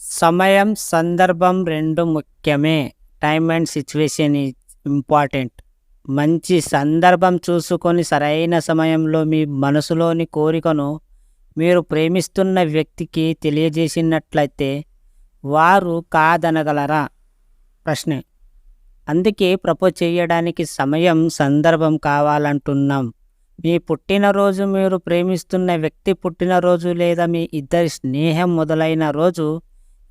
సమయం సందర్భం రెండు ముఖ్యమే. Time and situation is important మంచి సందర్భం చూసుకొని సరైన సమయంలో మీ మనసులోని కోరికను మీరు ప్రేమిస్తున్న వ్యక్తికి తెలియజేసినట్లయితే వారు కాదనగలరా? ప్రశ్నే. అందుకే ప్రపోజ్ చేయడానికి సమయం సందర్భం కావాలంటున్నాం. మీ పుట్టినరోజు మీరు ప్రేమిస్తున్న వ్యక్తి పుట్టినరోజు లేదా మీ ఇద్దరి స్నేహం మొదలైన రోజు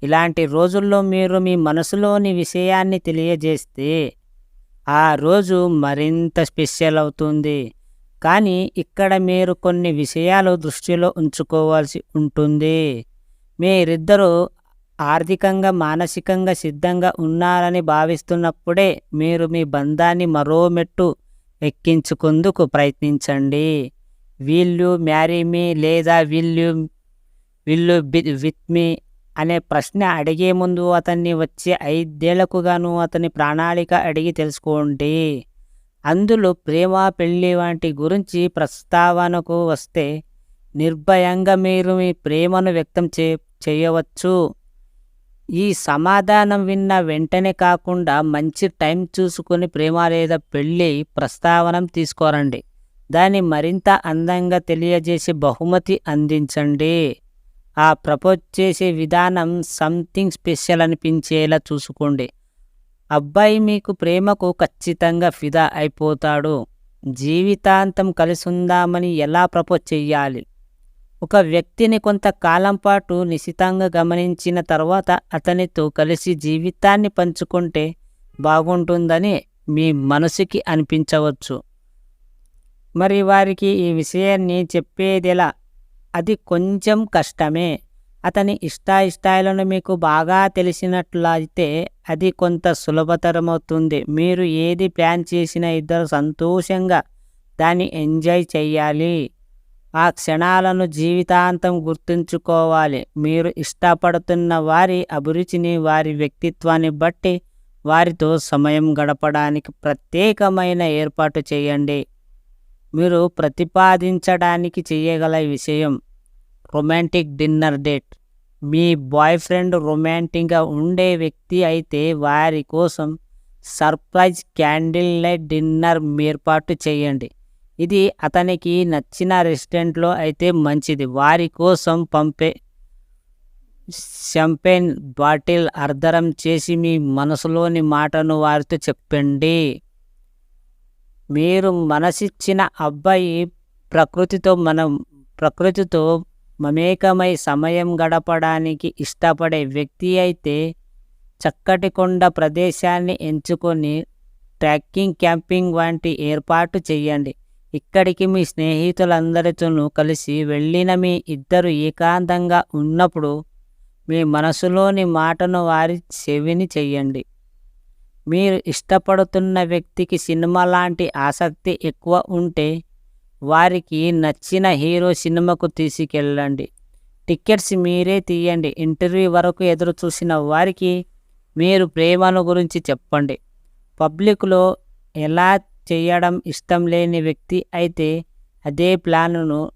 ఇలాంటి రోజుల్లో మీరు మీ మనసులోని విషయాన్ని తెలియజేస్తే ఆ రోజు మరింత స్పెషల్ అవుతుంది. కానీ ఇక్కడ మీరు కొన్ని విషయాలు దృష్టిలో ఉంచుకోవాల్సి ఉంటుంది. మీరిద్దరూ ఆర్థికంగా మానసికంగా సిద్ధంగా ఉన్నారని భావిస్తున్నప్పుడే మీరు మీ బంధాన్ని మరో మెట్టు ఎక్కించుకుందుకు ప్రయత్నించండి. వీళ్ళు మ్యారీ మీ లేదా వీళ్ళు వీళ్ళు విత్ మీ అనే ప్రశ్న అడిగే ముందు అతన్ని వచ్చే ఐదేళ్ళకు గాను అతని ప్రణాళిక అడిగి తెలుసుకోండి. అందులో ప్రేమ పెళ్ళి వంటి గురించి ప్రస్తావనకు వస్తే నిర్భయంగా మీరు మీ ప్రేమను వ్యక్తం చే చేయవచ్చు. ఈ సమాధానం విన్న వెంటనే కాకుండా మంచి టైం చూసుకుని ప్రేమ లేదా పెళ్ళి ప్రస్తావన తీసుకోరండి. దాన్ని మరింత అందంగా తెలియజేసి బహుమతి అందించండి. ఆ ప్రపోజ్ చేసే విధానం సంథింగ్ స్పెషల్ అనిపించేలా చూసుకోండి. అబ్బాయి మీకు ప్రేమకు ఖచ్చితంగా ఫిదా అయిపోతాడు. జీవితాంతం కలిసి ఉందామని ఎలా ప్రపోజ్ చెయ్యాలి? ఒక వ్యక్తిని కొంతకాలం పాటు నిశితంగా గమనించిన తర్వాత అతనితో కలిసి జీవితాన్ని పంచుకుంటే బాగుంటుందని మీ మనసుకి అనిపించవచ్చు. మరి వారికి ఈ విషయాన్ని చెప్పేదెలా? అది కొంచెం కష్టమే. అతని ఇష్టాయిష్టాలను మీకు బాగా తెలిసినట్లయితే అది కొంత సులభతరమవుతుంది. మీరు ఏది ప్లాన్ చేసినా ఇద్దరు సంతోషంగా దాన్ని ఎంజాయ్ చేయాలి ఆ క్షణాలను జీవితాంతం గుర్తుంచుకోవాలి. మీరు ఇష్టపడుతున్న వారి అభిరుచిని వారి వ్యక్తిత్వాన్ని బట్టి వారితో సమయం గడపడానికి ప్రత్యేకమైన ఏర్పాటు చేయండి. మీరు ప్రతిపాదించడానికి చేయగల విషయం రొమాంటిక్ డిన్నర్ డేట్. మీ బాయ్ ఫ్రెండ్ రొమాంటిక్గా ఉండే వ్యక్తి అయితే వారి కోసం సర్ప్రైజ్ క్యాండిల్ లైట్ డిన్నర్ ఏర్పాటు చేయండి. ఇది అతనికి నచ్చిన రెస్టారెంట్లో అయితే మంచిది. వారి కోసం పంపే షంపెన్ బాటిల్ అర్ధరం చేసి మీ మనసులోని మాటను వారితో చెప్పండి. మీరు మనసిచ్చిన అబ్బాయి ప్రకృతితో మనం ప్రకృతితో మమేకమై సమయం గడపడానికి ఇష్టపడే వ్యక్తి అయితే చక్కటి కొండ ప్రదేశాన్ని ఎంచుకొని ట్రెక్కింగ్ క్యాంపింగ్ వంటి ఏర్పాటు చేయండి. ఇక్కడికి మీ స్నేహితులందరితోనూ కలిసి వెళ్ళిన మీ ఇద్దరు ఏకాంతంగా ఉన్నప్పుడు మీ మనసులోని మాటను వారి చెవిని చెయ్యండి. మీరు ఇష్టపడుతున్న వ్యక్తికి సినిమా లాంటి ఆసక్తి ఎక్కువ ఉంటే వారికి నచ్చిన హీరో సినిమాకు తీసుకెళ్ళండి. టికెట్స్ మీరే తీయండి. ఇంటర్వ్యూ వరకు ఎదురు చూసిన వారికి మీరు ప్రేమను గురించి చెప్పండి. పబ్లిక్లో ఎలా చేయడం ఇష్టం లేని వ్యక్తి అయితే అదే ప్లాన్ను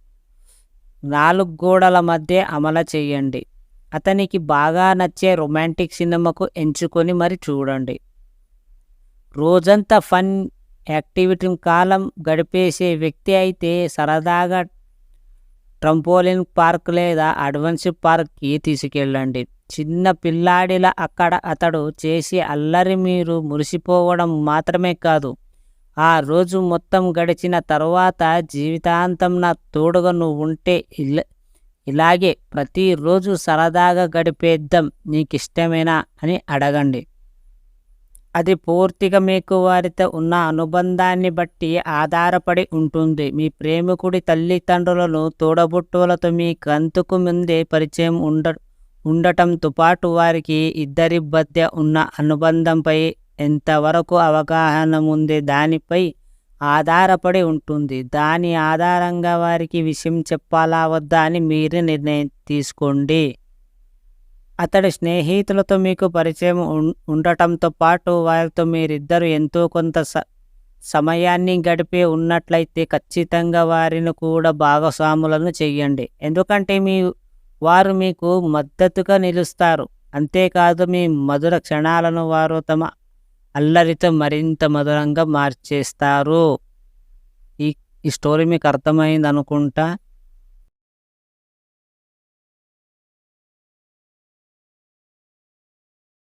నాలుగు గోడల మధ్య అమలు చేయండి. అతనికి బాగా నచ్చే రొమాంటిక్ సినిమాకు ఎంచుకొని మరి చూడండి. రోజంతా ఫన్ యాక్టివిటీ కాలం గడిపేసే వ్యక్తి అయితే సరదాగా ట్రంపోలిన్ పార్క్ లేదా అడ్వెంచర్ పార్క్కి తీసుకెళ్ళండి. చిన్న పిల్లాడిలా అక్కడ అతడు చేసి అల్లరి మీరు మురిసిపోవడం మాత్రమే కాదు. ఆ రోజు మొత్తం గడిచిన తర్వాత జీవితాంతం నా తోడుగా నువ్వు ఉంటే ఇలా ఇలాగే ప్రతిరోజు సరదాగా గడిపేద్దాం నీకు ఇష్టమేనా అని అడగండి. అది పూర్తిగా మీకు వారితో ఉన్న అనుబంధాన్ని బట్టి ఆధారపడి ఉంటుంది. మీ ప్రేమికుడి తల్లిదండ్రులను తోడబుట్టువులతో మీ కంతుకు ముందే పరిచయం ఉండ ఉండటంతో పాటు వారికి ఇద్దరి మధ్య ఉన్న అనుబంధంపై ఎంతవరకు అవగాహన ఉంది దానిపై ఆధారపడి ఉంటుంది. దాని ఆధారంగా వారికి విషయం చెప్పాలా వద్దా అని మీరు నిర్ణయం తీసుకోండి. అతడి స్నేహితులతో మీకు పరిచయం ఉం- ఉండటంతో పాటు వారితో మీరిద్దరు ఎంతో కొంత స సమయాన్ని గడిపే ఉన్నట్లయితే ఖచ్చితంగా వారిని కూడా భాగస్వాములను చెయ్యండి. ఎందుకంటే మీ వారు మీకు మద్దతుగా నిలుస్తారు. అంతేకాదు మీ మధుర క్షణాలను వారు తమ అల్లరితో మరింత మధురంగా మార్చేస్తారు. ఈ ఈ స్టోరీ మీకు అర్థమైంది అనుకుంటా